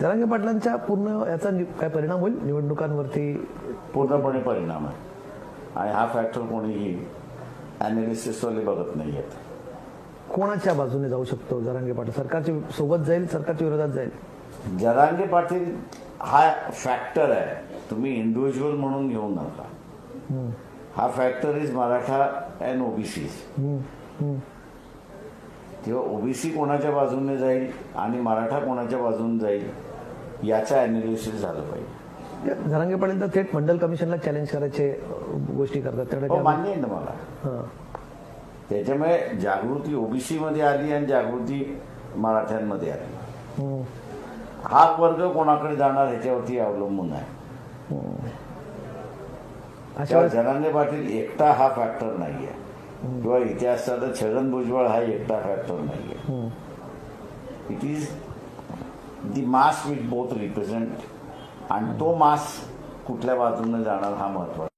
जरांगे पाटलांच्या पूर्ण याचा काय परिणाम होईल? निवडणुकांवरती पूर्णपणे परिणाम आहे. आणि हा फॅक्टर कोणीही अनालिसिसवाले बघत नाही आहेत कोणाच्या बाजूने जाऊ शकतो जरांगे पाटील? सरकारच्या सोबत जाईल सरकारच्या विरोधात जाईल? जरांगे पाटील हा फॅक्टर आहे. तुम्ही इंडिव्हिज्युअल म्हणून घेऊ नका. हा factor is Maratha and OBC तेव्हा ओबीसी कोणाच्या बाजूने जाईल आणि मराठा कोणाच्या बाजूने जाईल याचं अनालिसिस झालं पाहिजे. जरांगे पाटील तर थेट मंडल कमिशनला चॅलेंज करायचे गोष्टी करतात. हो मान्य आहे ना मला. त्याच्यामुळे जागृती ओबीसी मध्ये आली आणि जागृती मराठ्यांमध्ये आली. हा वर्ग कोणाकडे जाणार ह्याच्यावरती अवलंबून आहे. जनांगे पाटील एकटा हा फॅक्टर नाहीये. किंवा इतिहासात छगन भुजबळ हा एकटा फॅक्टर नाहीये. It is the mass with both represent आणि तो मास कुठल्या बाजूने जाणार हा महत्त्वाचा